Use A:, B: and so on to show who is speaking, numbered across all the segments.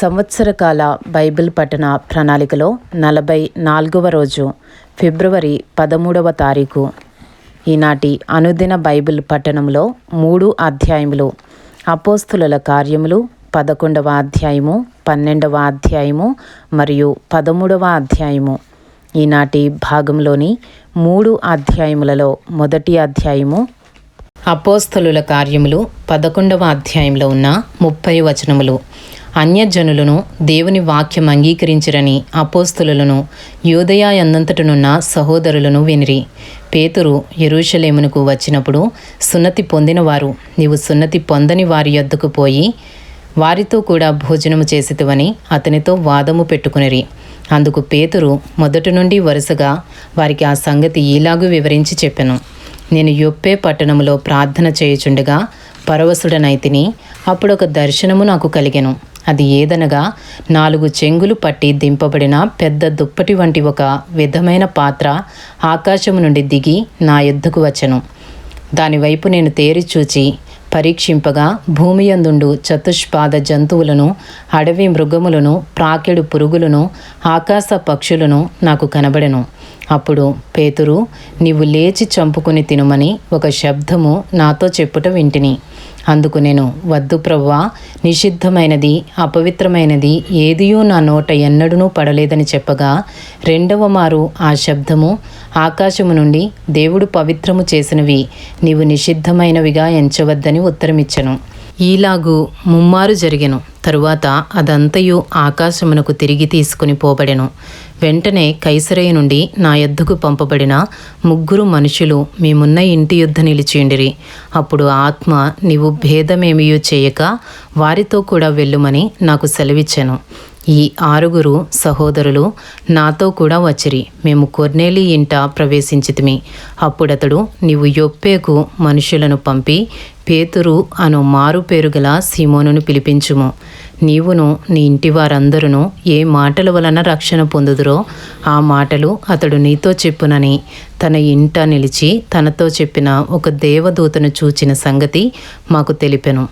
A: సంవత్సరకాల Bible పఠన ప్రణాళికలో నలభై నాలుగవ రోజు ఫిబ్రవరి పదమూడవ తారీఖు. ఈనాటి అనుదిన బైబిల్ పట్టణంలో మూడు అధ్యాయములు అపోస్తుల కార్యములు పదకొండవ అధ్యాయము పన్నెండవ అధ్యాయము మరియు పదమూడవ అధ్యాయము. ఈనాటి భాగంలోని మూడు అధ్యాయములలో మొదటి అధ్యాయము అపోస్తలుల కార్యములు పదకొండవ అధ్యాయంలో ఉన్న ముప్పై వచనములు. అన్యజనులను దేవుని వాక్యం అంగీకరించిరని అపోస్తులను యోదయ సహోదరులను వినిరి. పేతురు ఎరుషలేమునకు వచ్చినప్పుడు సున్నతి పొందినవారు నీవు సున్నతి పొందని వారి యొద్దకు పోయి వారితో కూడా భోజనము చేసితువని అతనితో వాదము పెట్టుకునిరి. అందుకు పేతురు మొదటి నుండి వరుసగా వారికి ఆ సంగతి ఇలాగూ వివరించి చెప్పెను. నేను యొప్పే పట్టణములో ప్రార్థన చేయుచుండగా పరవశుడనైతిని అప్పుడు ఒక దర్శనము నాకు కలిగెను. అది ఏదనగా నాలుగు చెంగులు పట్టి దింపబడిన పెద్ద దుప్పటి వంటి ఒక విధమైన పాత్ర ఆకాశము నుండి దిగి నా యుద్ధకు వచ్చెను. దానివైపు నేను తేరి చూచి పరీక్షింపగా భూమి యందుండు చతుష్పాద జంతువులను అడవి మృగములను ప్రాకెడు పురుగులను ఆకాశ పక్షులను నాకు కనబడెను. అప్పుడు పేతురు నీవు లేచి చంపుకుని తినుమని ఒక శబ్దము నాతో చెప్పుట వింటిని. అందుకు నేను వద్దు ప్రవ్వా నిషిద్ధమైనది అపవిత్రమైనది ఏదియూ నా నోట ఎన్నడూనూ పడలేదని చెప్పగా రెండవ మారు ఆ శబ్దము ఆకాశము నుండి దేవుడు పవిత్రము చేసినవి నీవు నిషిద్ధమైనవిగా ఎంచవద్దని ఉత్తరమిచ్చను. ఈలాగు ముమ్మారు జరిగెను. తరువాత అదంతయు ఆకాశమునకు తిరిగి తీసుకుని పోబడెను. వెంటనే కైసరయ్య నుండి నా ఎద్దుకు పంపబడిన ముగ్గురు మనుషులు మేమున్న ఇంటి యుద్ధ నిలిచిండిరి అప్పుడు ఆత్మ నీవు భేదమేమియో చేయక వారితో కూడా వెళ్ళుమని నాకు సెలవిచ్చాను. ఈ ఆరుగురు సహోదరులు నాతో కూడా వచ్చిరి. మేము కొర్నేలి ఇంట ప్రవేశించితిమి. అప్పుడతడు నీవు యొప్పేకు మనుషులను పంపి పేతురు అను మారు పేరు గల సీమోనును పిలిపించుము. నీవును నీ ఇంటి వారందరూ ఏ మాటల వలన రక్షణ పొందుదురో ఆ మాటలు అతడు నీతో చెప్పునని. తన ఇంట నిలిచి తనతో చెప్పిన ఒక దేవదూతను చూచిన సంగతి మాకు తెలిపెను.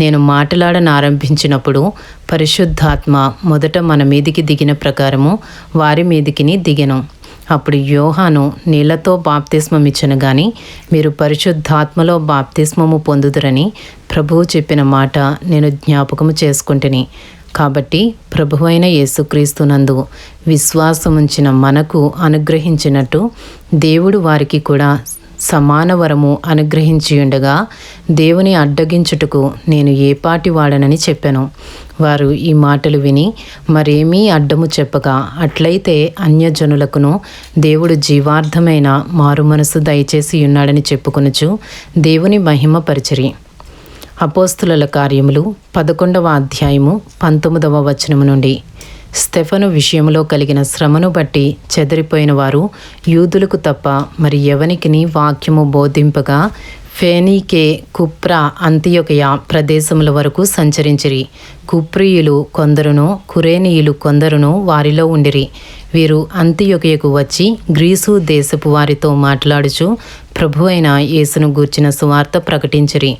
A: నేను మాట్లాడనారంభించినప్పుడు పరిశుద్ధాత్మ మొదట మన మీదికి దిగిన ప్రకారము వారి మీదికిని దిగెను. అప్పుడు యోహాను నీళ్ళతో బాప్తిస్మం ఇచ్చను గాని మీరు పరిశుద్ధాత్మలో బాప్తిస్మము పొందుదురని ప్రభువు చెప్పిన మాట నేను జ్ఞాపకము చేసుకుంటుని. కాబట్టి ప్రభువైన యేసుక్రీస్తునందు విశ్వాసముంచిన మనకు అనుగ్రహించినట్టు దేవుడు వారికి కూడా సమాన వరము అనుగ్రహించియుండగా దేవుని అడ్డగించుటకు నేను ఏపాటి వాడనని చెప్పాను. వారు ఈ మాటలు విని మరేమీ అడ్డము చెప్పగా అట్లయితే అన్యజనులకును దేవుడు జీవార్థమైన మారుమనసు దయచేసి ఉన్నాడని చెప్పుకొనుచు దేవుని మహిమ పరిచరి. అపోస్తుల కార్యములు పదకొండవ అధ్యాయము పంతొమ్మిదవ వచనము నుండి. స్టెఫను విషయంలో కలిగిన శ్రమను బట్టి చెదిరిపోయిన వారు యూదులకు తప్ప మరి ఎవనికిని వాక్యము బోధింపగా ఫేనీకే కుప్రా అంత్యొకయ ప్రదేశముల వరకు సంచరించిరి. కుప్రియులు కొందరును కురేనీయులు కొందరును వారిలో ఉండిరి. వీరు అంత్యొకయకు వచ్చి గ్రీసు దేశపు వారితో మాట్లాడుచు ప్రభు అయిన యేసును గూర్చిన సువార్త ప్రకటించిరి.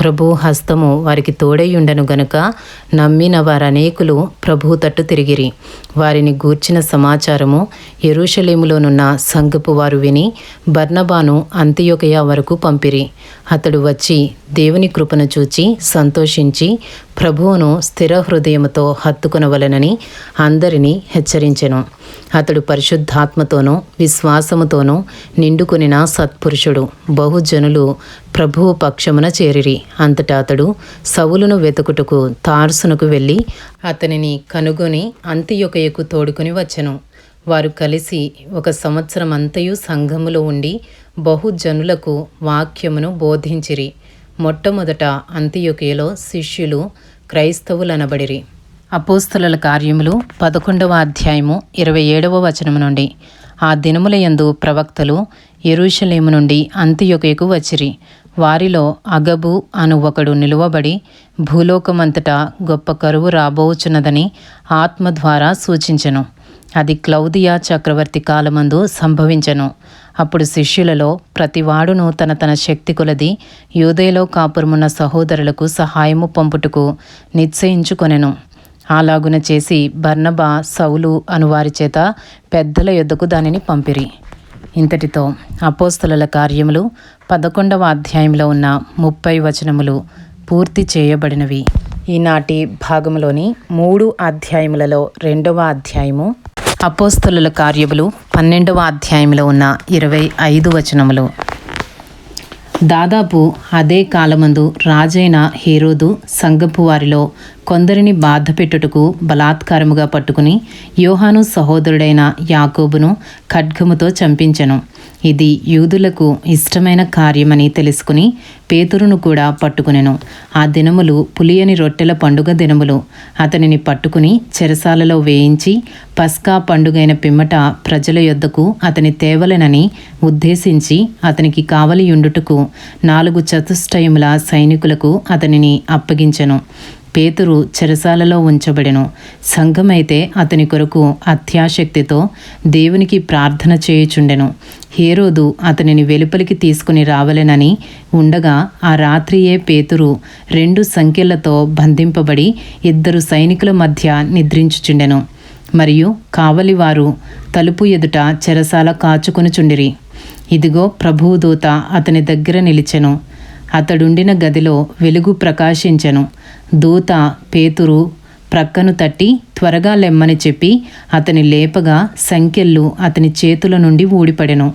A: ప్రభు హస్తము వారికి తోడైయుండను గనుక నమ్మిన వారనేకులు ప్రభు తట్టు తిరిగిరి. వారిని గూర్చిన సమాచారము ఎరుషలేములోనున్న సంగపు వారు విని బర్నబాను అంత్యోకయ వరకు పంపిరి. అతడు వచ్చి దేవుని కృపను చూచి సంతోషించి ప్రభువును స్థిర హృదయముతో హత్తుకునవలనని అందరినీ హెచ్చరించెను. అతడు పరిశుద్ధాత్మతోనూ విశ్వాసముతోనూ నిండుకునిన సత్పురుషుడు బహుజనులు ప్రభువు పక్షమున చేరిరి. అంతటా అతడు సవులును వెతుకుటకు తార్సునకు వెళ్ళి అతనిని కనుగొని అంత్యొకయకు తోడుకుని వచ్చెను. వారు కలిసి ఒక సంవత్సరం అంతయు సంఘములో ఉండి బహుజనులకు వాక్యమును బోధించిరి. మొట్టమొదట అంత్యొకయలో శిష్యులు క్రైస్తవులనబడిరి. అపోస్తల కార్యములు పదకొండవ అధ్యాయము ఇరవై ఏడవ వచనము నుండి. ఆ దినముల యందు ప్రవక్తలు ఎరుషలేము నుండి అంత్యొకయకు వచ్చిరి. వారిలో అగబు అను ఒకడు నిలువబడి భూలోకమంతటా గొప్ప కరువు రాబోచున్నదని ఆత్మ ద్వారా సూచించెను. అది క్లౌదియా చక్రవర్తి కాలమందు సంభవించెను. అప్పుడు శిష్యులలో ప్రతివాడును తన తన శక్తి కొలది యూదేలో కాపురమున్న సహోదరులకు సహాయము పంపుటకు నిశ్చయించుకొనెను. అలాగున చేసి బర్నబా సౌలు అనువారి చేత పెద్దల యొద్దకు దానిని పంపిరి. ఇంతటితో అపోస్తల కార్యములు పదకొండవ అధ్యాయంలో ఉన్న ముప్పై వచనములు పూర్తి చేయబడినవి. ఈనాటి భాగంలోని మూడు అధ్యాయములలో రెండవ అధ్యాయము అపోస్తలుల కార్యములు పన్నెండవ అధ్యాయంలో ఉన్న ఇరవై ఐదు వచనములు. దాదాపు అదే కాలమందు రాజైన హీరోదు సంగపు వారిలో కొందరిని బాధపెట్టుటకు బలాత్కారముగా పట్టుకుని యోహాను సహోదరుడైన యాకోబును ఖడ్గముతో చంపించెను. ఇది యూదులకు ఇష్టమైన కార్యమని తెలుసుకుని పేతురును కూడా పట్టుకునెను. ఆ దినములు పులియని రొట్టెల పండుగ దినములు. అతనిని పట్టుకుని చెరసాలలో వేయించి పస్కా పండుగైన పిమ్మట ప్రజల యొద్దకు అతని తేవలెనని ఉద్దేశించి అతనికి కావలియుండుటకు నాలుగు చతుష్టయముల సైనికులకు అతనిని అప్పగించెను. పేతురు చెరసాలలో ఉంచబడెను. సంఘమైతే అతని కొరకు అత్యాశక్తితో దేవునికి ప్రార్థన చేయుచుండెను. హేరోదు అతనిని వెలుపలికి తీసుకుని రావలెనని ఉండగా ఆ రాత్రియే పేతురు రెండు సంఖ్యలతో బంధింపబడి ఇద్దరు సైనికుల మధ్య నిద్రించుచుండెను. మరియు కావలివారు తలుపు ఎదుట చెరసాల కాచుకొనుచుండిరి. ఇదిగో ప్రభువు దూత అతని దగ్గర నిలిచెను. అతడుండిన గదిలో వెలుగు ప్రకాశించెను. దూత పేతురు ప్రక్కను తట్టి త్వరగా లెమ్మని చెప్పి అతని లేపగా సంఖ్యలు అతని చేతుల నుండి ఊడిపడెను.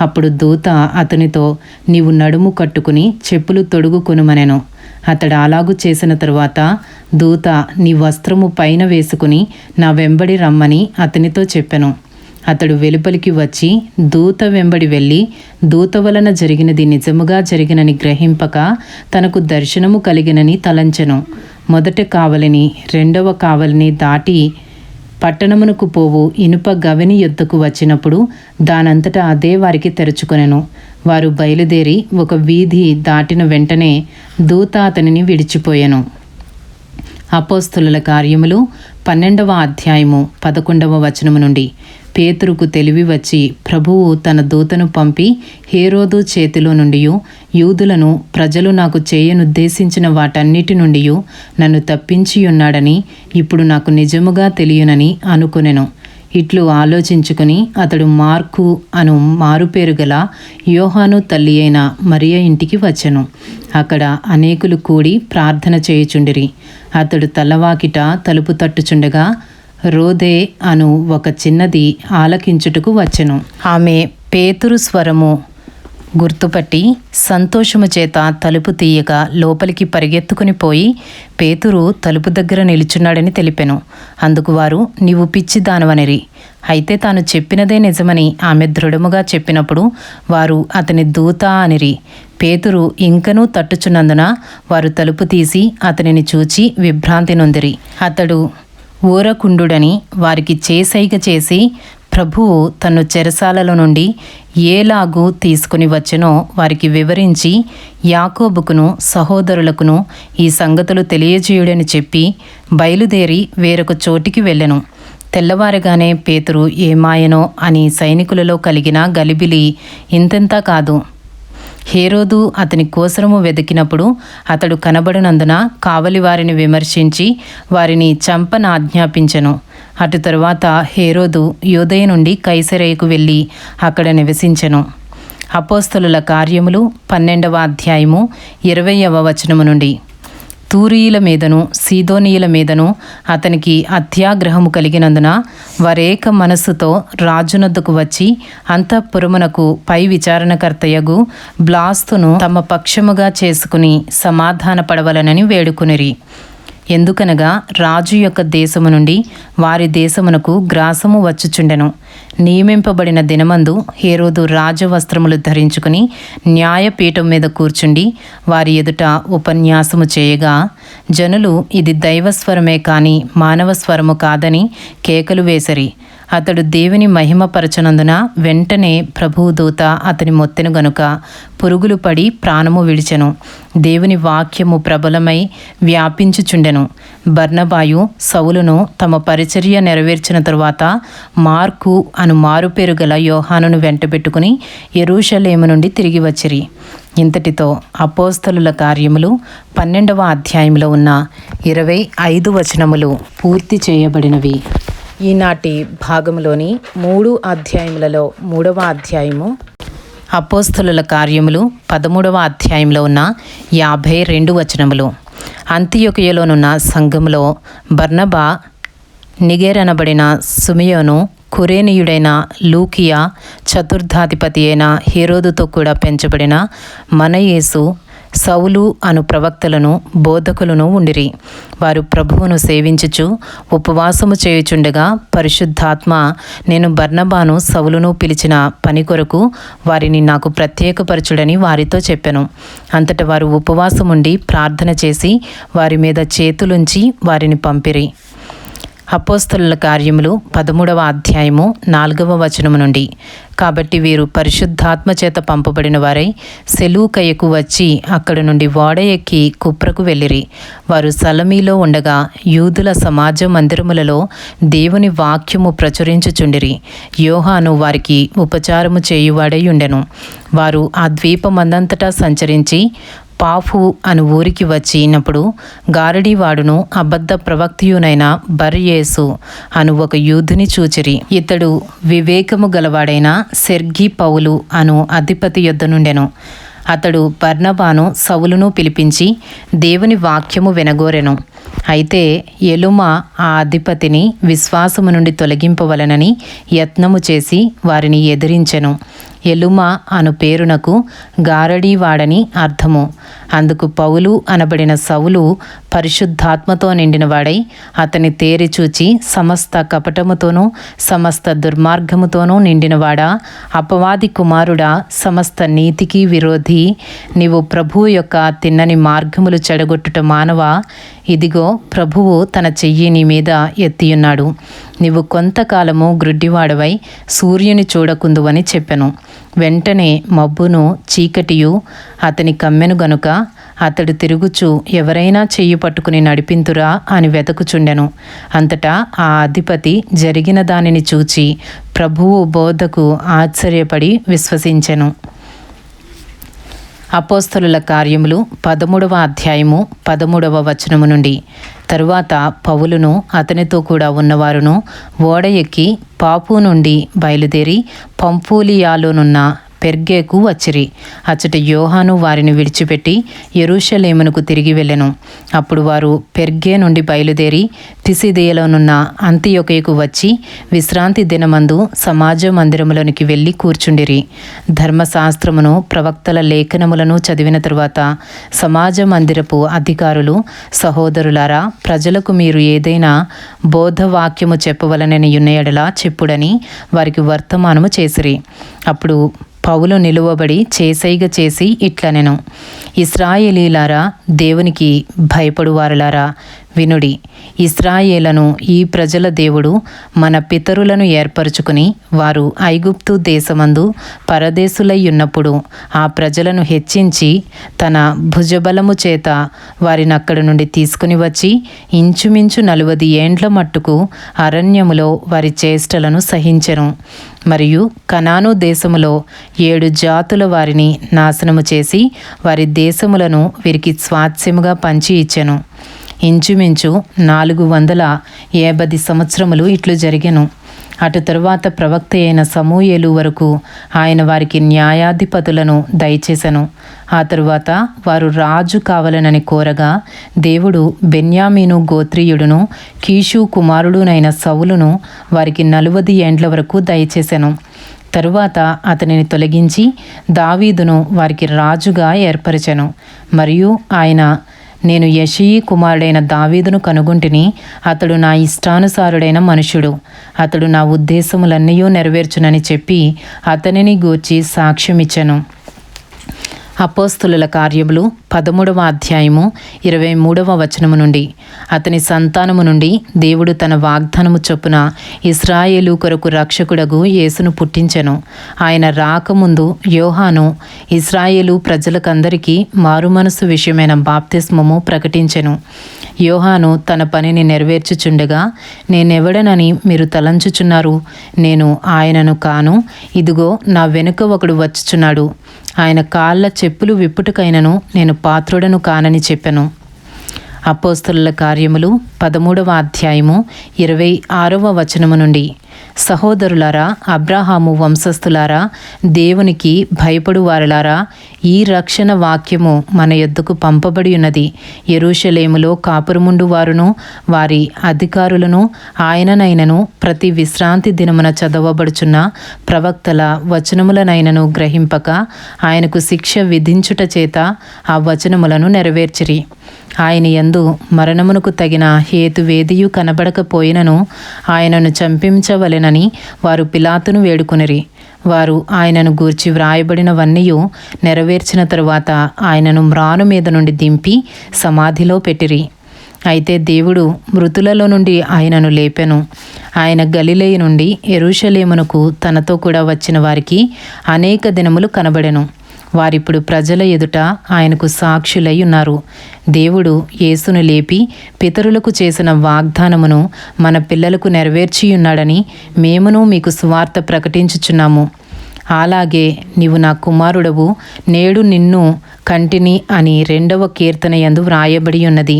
A: అప్పుడు దూత అతనితో నీవు నడుము కట్టుకుని చెప్పులు తొడుగుకొనుమనెను. అతడు అలాగు చేసిన తరువాత దూత నీ వస్త్రము పైన వేసుకుని నా వెంబడి రమ్మని అతనితో చెప్పెను. అతడు వెలుపలికి వచ్చి దూత వెంబడి వెళ్ళి దూత వలన జరిగినది నిజముగా జరిగినని గ్రహింపక తనకు దర్శనము కలిగినని తలంచెను. మొదట కావలిని రెండవ కావలిని దాటి పట్టణమునకు పోవు. ఇనుప గవిని యుద్ధకు వచ్చినప్పుడు దానంతటా అదే వారికి తెరుచుకొనెను. వారు బయలుదేరి ఒక వీధి దాటిన వెంటనే దూత అతనిని విడిచిపోయెను. అపోస్తుల కార్యములు పన్నెండవ అధ్యాయము పదకొండవ వచనము నుండి. పేతురుకు తెలివి వచ్చి ప్రభువు తన దూతను పంపి హేరోదు చేతిలో నుండి యూదులను ప్రజలు నాకు చేయనుద్దేశించిన వాటన్నిటి నుండి నన్ను తప్పించియున్నాడని ఇప్పుడు నాకు నిజముగా తెలియనని అనుకునెను. ఇట్లు ఆలోచించుకుని అతడు మార్కు అను మారుపేరు గల యోహాను తల్లి అయిన మరియ ఇంటికి వచ్చెను. అక్కడ అనేకులు కూడి ప్రార్థన చేయుచుండిరి. అతడు తలవాకిట తలుపు తట్టుచుండగా రోదే అను ఒక చిన్నది ఆలకించుటకు వచ్చెను. ఆమె పేతురు స్వరము గుర్తుపట్టి సంతోషము చేత తలుపు తీయక లోపలికి పరిగెత్తుకుని పోయి పేతురు తలుపు దగ్గర నిలుచున్నాడని తెలిపెను. అందుకు వారు నీవు పిచ్చి దానవనిరి. అయితే తాను చెప్పినదే నిజమని ఆమె దృఢముగా చెప్పినప్పుడు వారు అతని దూత అనిరి. పేతురు ఇంకనూ తట్టుచున్నందున వారు తలుపు తీసి అతనిని చూచి విభ్రాంతి నొందిరి. అతడు ఊరకుండుడని వారికి చేసైగ చేసి ప్రభువు తను చెరసాలలో నుండి ఏలాగు తీసుకుని వచ్చెనో వారికి వివరించి యాకోబుకును సహోదరులకును ఈ సంగతులు తెలియజేయుడని చెప్పి బయలుదేరి వేరొక చోటికి వెళ్ళెను. తెల్లవారుగానే పేతురు ఏమాయనో అని సైనికులలో కలిగిన గలిబిలి ఇంతెంత కాదు. హేరోదు అతని కోసరము వెతికినప్పుడు అతడు కనబడినందున కావలి వారిని విమర్శించి వారిని చంపనాజ్ఞాపించెను అటు తరువాత హేరోదు యోదయ నుండి కైసరేయకు వెళ్ళి అక్కడ నివసించెను. అపోస్తలుల కార్యములు పన్నెండవ అధ్యాయము ఇరవయవ వచనము నుండి. తూరీయుల మీదను సీదోనీయుల మీదను అతనికి అత్యాగ్రహము కలిగినందున వరేక మనస్సుతో రాజునొద్దకు వచ్చి అంతఃపురమునకు పై విచారణకర్తయగు బ్లాస్తును తమ పక్షముగా చేసుకుని సమాధాన పడవలనని వేడుకునిరి. ఎందుకనగా రాజు యొక్క దేశము నుండి వారి దేశమునకు గ్రాసము వచ్చుచుండెను. నియమింపబడిన దినమందు హేరోదు రాజవస్త్రములు ధరించుకుని న్యాయపీఠం మీద కూర్చుండి వారి ఎదుట ఉపన్యాసము చేయగా జనులు ఇది దైవస్వరమే కాని మానవ స్వరము కాదని కేకలు వేసరి. అతడు దేవుని మహిమపరచనందున వెంటనే ప్రభుదూత అతని మొత్తెను గనుక పురుగులు పడి ప్రాణము విడిచెను. దేవుని వాక్యము ప్రబలమై వ్యాపించుచుండెను. బర్ణబాయు సౌలును తమ పరిచర్య నెరవేర్చిన తరువాత మార్కు అను మారుపేరు గల యోహానును వెంటబెట్టుకుని ఎరూషలేము నుండి తిరిగి వచ్చిరి. ఇంతటితో అపోస్తలుల కార్యములు పన్నెండవ అధ్యాయంలో ఉన్న ఇరవై ఐదు వచనములు పూర్తి చేయబడినవి. ఈనాటి భాగంలోని మూడు అధ్యాయములలో మూడవ అధ్యాయము. అపోస్తుల కార్యములు పదమూడవ అధ్యాయంలో ఉన్న యాభై రెండు వచనములు. అంత్యొకయలోనున్న సంఘములో బర్నబా నిగేరనబడిన సుమియోను కురేనియుడైన లూకియా చతుర్థాధిపతి అయిన హీరోదుతో కూడా పెంచబడిన మనయేసు సౌలు అను ప్రవక్తలను బోధకులను ఉండిరి. వారు ప్రభువును సేవించుచు ఉపవాసము చేయుచుండగా పరిశుద్ధాత్మ నేను బర్ణబాను సౌలును పిలిచిన పని కొరకు వారిని నాకు ప్రత్యేకపరచుడని వారితో చెప్పాను. అంతట వారు ఉపవాసముండి ప్రార్థన చేసి వారి మీద చేతులుంచి వారిని పంపిరి. అపోస్తుల కార్యములు పదమూడవ అధ్యాయము నాలుగవ వచనము నుండి. కాబట్టి వీరు పరిశుద్ధాత్మ చేత పంపబడిన వారై సెలూకయ్యకు వచ్చి అక్కడి నుండి ఓడ ఎక్కి కుప్రకు వెళ్ళిరి. వారు సలమీలో ఉండగా యూదుల సమాజ మందిరములలో దేవుని వాక్యము ప్రచురించుచుండిరి. యోహాను వారికి ఉపచారము చేయువాడై ఉండెను. వారు ఆ ద్వీపమందంతటా సంచరించి పాఫు అను ఊరికి వచ్చినప్పుడు గారడీవాడును అబద్ధ ప్రవక్తియునైన బర్యేసు అను ఒక యూధుని చూచిరి. ఇతడు వివేకము గలవాడైన సెర్గి పౌలు అను అధిపతి యొద్ద నుండెను. అతడు బర్నబాను సవులును పిలిపించి దేవుని వాక్యము వినగోరెను. అయితే ఎలుమ ఆ అధిపతిని విశ్వాసము నుండి తొలగింపవలనని యత్నము చేసి వారిని ఎదిరించెను. ఎలుమ అను పేరునకు గారడీవాడని అర్థము. అందుకు పౌలు అనబడిన సౌలు పరిశుద్ధాత్మతో నిండినవాడై అతని తేరి చూచి సమస్త కపటముతోనూ సమస్త దుర్మార్గముతోనూ నిండినవాడా అపవాది కుమారుడా సమస్త నీతికి విరోధి. నీవు ప్రభువు యొక్క తిన్నని మార్గములు చెడగొట్టుట మానవా? ఇదిగో ప్రభువు తన చెయ్యి నీ మీద ఎత్తియున్నాడు. నీవు కొంతకాలము గ్రుడ్డివాడవై సూర్యుని చూడకుందువని చెప్పెను. వెంటనే మబ్బును చీకటియు అతని కమ్మెను గనుక అతడు తిరుగుచు ఎవరైనా చెయ్యి పట్టుకుని నడిపింతురా అని వెతకుచుండెను. అంతటా ఆ అధిపతి జరిగిన దానిని చూచి ప్రభువు బోధకు ఆశ్చర్యపడి విశ్వసించెను. అపోస్తలుల కార్యములు పదమూడవ అధ్యాయము పదమూడవ వచనము నుండి. తరువాత పౌలును అతనితో కూడా ఉన్నవారును ఓడ ఎక్కి పాపు నుండి బయలుదేరి పంపూలియాలోనున్న పెర్గేకు వచ్చిరి. అచ్చట యోహాను వారిని విడిచిపెట్టి ఎరుషలేమునకు తిరిగి వెళ్ళెను. అప్పుడు వారు పెర్గే నుండి బయలుదేరి పిసిదేయలోనున్న అంత్యొకయకు వచ్చి విశ్రాంతి దినమందు సమాజ మందిరములోనికి వెళ్ళి కూర్చుండిరి. ధర్మశాస్త్రమును ప్రవక్తల లేఖనములను చదివిన తరువాత సమాజ మందిరపు అధికారులు సహోదరులారా ప్రజలకు మీరు ఏదైనా బోధవాక్యము చెప్పవలనని యున్నయడలా చెప్పుడని వారికి వర్తమానము చేసిరి. అప్పుడు పౌలు నిలువబడి చేసైగ చేసి ఇట్లనెను. ఇస్రాయేలీలారా దేవునికి భయపడువారులారా వినుడి. ఇస్రాయేలను ఈ ప్రజల దేవుడు మన పితరులను ఏర్పరచుకుని వారు ఐగుప్తు దేశమందు పరదేశులై ఉన్నప్పుడు ఆ ప్రజలను హెచ్చించి తన భుజబలము చేత వారిని అక్కడి నుండి తీసుకుని వచ్చి ఇంచుమించు నలువది ఏండ్ల మట్టుకు అరణ్యములో వారి చేష్టలను సహించెను. మరియు కనాను దేశములో ఏడు జాతుల వారిని నాశనము చేసి వారి దేశములను వీరికి స్వాస్యముగా పంచి ఇచ్చెను. ఇంచుమించు నాలుగు వందల ఏబది సంవత్సరములు ఇట్లు జరిగెను. అటు తరువాత ప్రవక్త అయిన సమూయేలు వరకు ఆయన వారికి న్యాయాధిపతులను దయచేశను ఆ తరువాత వారు రాజు కావాలనని కోరగా దేవుడు బెన్యామీను గోత్రీయుడును కీషు కుమారుడునైన సవులును వారికి నలువది ఏండ్ల వరకు దయచేశాను తరువాత అతనిని తొలగించి దావీదును వారికి రాజుగా ఏర్పరిచెను. మరియు ఆయన నేను యషయి కుమారుడైన దావీదును కనుగొంటిని. అతడు నా ఇష్టానుసారుడైన మనుషుడు అతడు నా ఉద్దేశములన్నీ నెరవేర్చునని చెప్పి అతనిని గూర్చి సాక్ష్యమిచ్చను. అపోస్తుల కార్యములు పదమూడవ అధ్యాయము ఇరవై మూడవ వచనము నుండి. అతని సంతానము నుండి దేవుడు తన వాగ్దానము చొప్పున ఇస్రాయేలు కొరకు రక్షకుడగు యేసును పుట్టించెను. ఆయన రాకముందు యోహాను ఇస్రాయేలు ప్రజలకందరికీ మారుమనసు విషయమైన బాప్తిస్మము ప్రకటించెను. యోహాను తన పనిని నెరవేర్చుచుండగా నేనెవడనని మీరు తలంచుచున్నారు? నేను ఆయనను కాను. ఇదిగో నా వెనుక ఒకడు వచ్చుచున్నాడు. ఆయన కాళ్ళ చెప్పులు విప్పుటకైనను నేను పాత్రుడను కానని చెప్పెను. అపోస్తుల కార్యములు పదమూడవ అధ్యాయము ఇరవై ఆరవ వచనము నుండి. సహోదరులారా అబ్రాహాము వంశస్థులారా దేవునికి భయపడు వారలారా ఈ రక్షణ వాక్యము మన యొద్దకు పంపబడి ఉన్నది. ఎరుషలేములో కాపురముండు వారును వారి అధికారులను ఆయననైనను ప్రతి విశ్రాంతి దినమున చదవబడుచున్న ప్రవక్తల వచనములనైనను గ్రహింపక ఆయనకు శిక్ష విధించుట చేత ఆ వచనములను నెరవేర్చిరి. ఆయన యందు మరణమునకు తగిన హేతువేదియు కనబడకపోయినను ఆయనను చంపించవలెనని వారు పిలాతును వేడుకొనిరి. వారు ఆయనను గూర్చి వ్రాయబడినవన్నీ నెరవేర్చిన తరువాత ఆయనను మ్రాను మీద నుండి దింపి సమాధిలో పెట్టిరి. అయితే దేవుడు మృతులలో నుండి ఆయనను లేపెను. ఆయన గలిలయ నుండి ఎరుషలేమునకు తనతో కూడా వచ్చిన వారికి అనేక దినములు కనబడెను. వారిప్పుడు ప్రజల ఎదుట ఆయనకు సాక్షులై ఉన్నారు. దేవుడు యేసును లేపి పితరులకు చేసిన వాగ్దానమును మన పిల్లలకు నెరవేర్చియున్నాడని మేమును మీకు సువార్త ప్రకటించుచున్నాము. అలాగే నీవు నా కుమారుడవు నేడు నిన్ను కంటిని అని రెండవ కీర్తన యందు వ్రాయబడి ఉన్నది.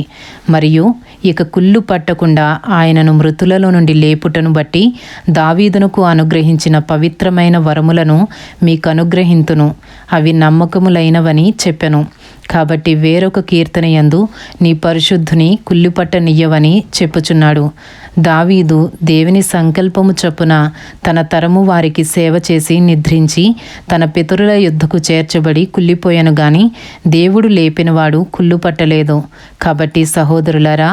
A: మరియు ఇక కుళ్ళు పట్టకుండా ఆయనను మృతులలో నుండి లేపుటను బట్టి దావీదునకు అనుగ్రహించిన పవిత్రమైన వరములను మీకు అనుగ్రహింతును అవి నమ్మకములైనవని చెప్పెను. కాబట్టి వేరొక కీర్తన యందు నీ పరిశుద్ధుని కుళ్ళిపట్టనియ్యవని చెప్పుచున్నాడు. దావీదు దేవుని సంకల్పము చొప్పున తన తరము వారికి సేవ చేసి నిద్రించి తన పితరుల యుద్ధకు చేర్చబడి కుళ్ళిపోయాను గాని దేవుడు లేపినవాడు కుళ్ళు పట్టలేదు కాబట్టి సహోదరులరా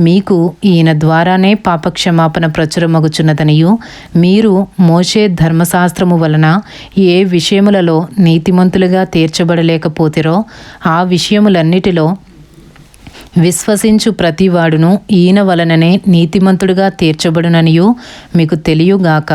A: మీకు ఈయన ద్వారానే పాపక్షమాపణ ప్రచురమగుచున్నదనియు మీరు మోషే ధర్మశాస్త్రము వలన ఏ విషయములలో నీతిమంతులుగా తీర్చబడలేకపోతిరో ఆ ఆ విషయములన్నిటిలో విశ్వసించు ప్రతివాడును ఈయన వలననే నీతిమంతుడుగా తీర్చబడుననియు మీకు తెలియగాక.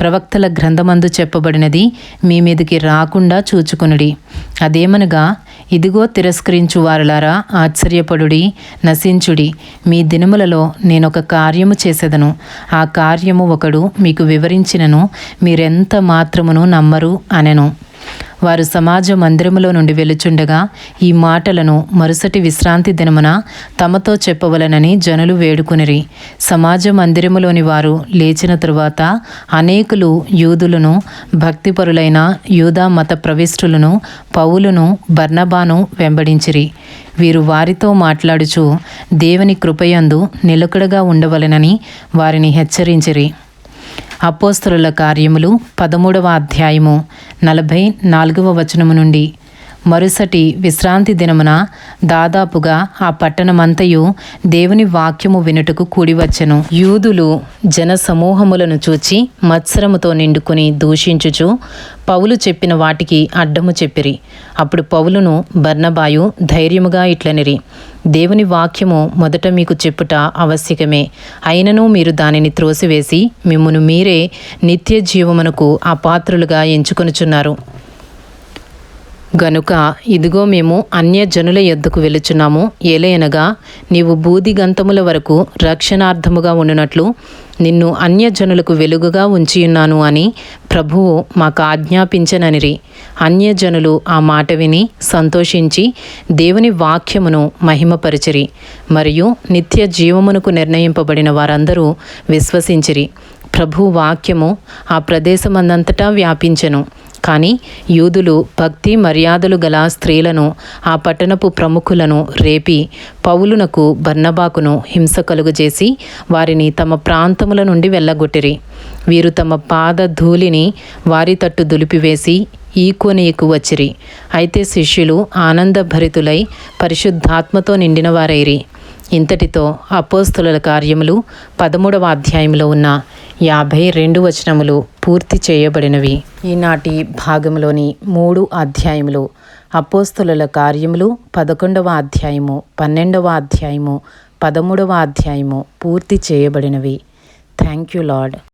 A: ప్రవక్తల గ్రంథమందు చెప్పబడినది మీ మీదకి రాకుండా చూచుకునుడి. అదేమనగా ఇదిగో తిరస్కరించు వారులారా ఆశ్చర్యపడుడి నశించుడి. మీ దినములలో నేనొక కార్యము చేసేదను. ఆ కార్యము ఒకడు మీకు వివరించినను మీరెంత మాత్రమును నమ్మరు అనెను. వారు సమాజ మందిరములో నుండి వెలుచుండగా ఈ మాటలను మరుసటి విశ్రాంతి దినమున తమతో చెప్పవలనని జనులు వేడుకునిరి. సమాజ మందిరములోని వారు లేచిన తరువాత అనేకులు యూదులను భక్తిపరులైన యూదా మత ప్రవిష్టులను పౌలును బర్నబాను వెంబడించిరి. వీరు వారితో మాట్లాడుచు దేవుని కృపయందు నిలకడగా ఉండవలెనని వారిని హెచ్చరించిరి. అపోస్తరుల కార్యములు పదమూడవ అధ్యాయము నలభై నాలుగవ వచనము నుండి. మరుసటి విశ్రాంతి దినమున దాదాపుగా ఆ పట్టణమంతయు దేవుని వాక్యము వినుటకు కూడివచ్చెను. యూదులు జన సమూహములను చూచి మత్సరముతో నిండుకుని దూషించుచు పౌలు చెప్పిన వాటికి అడ్డము చెప్పిరి. అప్పుడు పౌలును బర్ణబాయు ధైర్యముగా ఇట్లనిరి దేవుని వాక్యము మొదట మీకు చెప్పుట ఆవశ్యకమే. అయినను మీరు దానిని త్రోసివేసి మిమ్మును మీరే నిత్య జీవమునకు అపాత్రులుగా ఎంచుకొనుచున్నారు. గనుక ఇదిగో మేము అన్యజనుల యొద్దకు వెలుచున్నాము. ఏలయనగా నీవు బూదిగంతముల వరకు రక్షణార్థముగా ఉండునట్లు నిన్ను అన్యజనులకు వెలుగుగా ఉంచియున్నాను అని ప్రభువు మాకు ఆజ్ఞాపించననిరి. అన్యజనులు ఆ మాట విని సంతోషించి దేవుని వాక్యమును మహిమపరిచిరి మరియు నిత్య జీవమునకు నిర్ణయింపబడిన వారందరూ విశ్వసించిరి. ప్రభు వాక్యము ఆ ప్రదేశమందంతటా వ్యాపించెను. కానీ యూదులు భక్తి మర్యాదలు గల స్త్రీలను ఆ పట్టణపు ప్రముఖులను రేపి పౌలునకు బర్నబాకును హింస కలుగజేసి వారిని తమ ప్రాంతముల నుండి వెళ్ళగొట్టిరి. వీరు తమ పాద ధూళిని వారి తట్టు దులిపివేసి ఈకోనీకు వచ్చిరి. అయితే శిష్యులు ఆనందభరితులై పరిశుద్ధాత్మతో నిండిన వారైరి ఇంతటితో అపోస్తుల కార్యములు పదమూడవ అధ్యాయంలో ఉన్న యాభై రెండు వచనములు పూర్తి చేయబడినవి. ఈనాటి భాగంలోని మూడు అధ్యాయములు అపోస్తుల కార్యములు పదకొండవ అధ్యాయము పన్నెండవ అధ్యాయము పదమూడవ అధ్యాయము పూర్తి చేయబడినవి. Thank you lord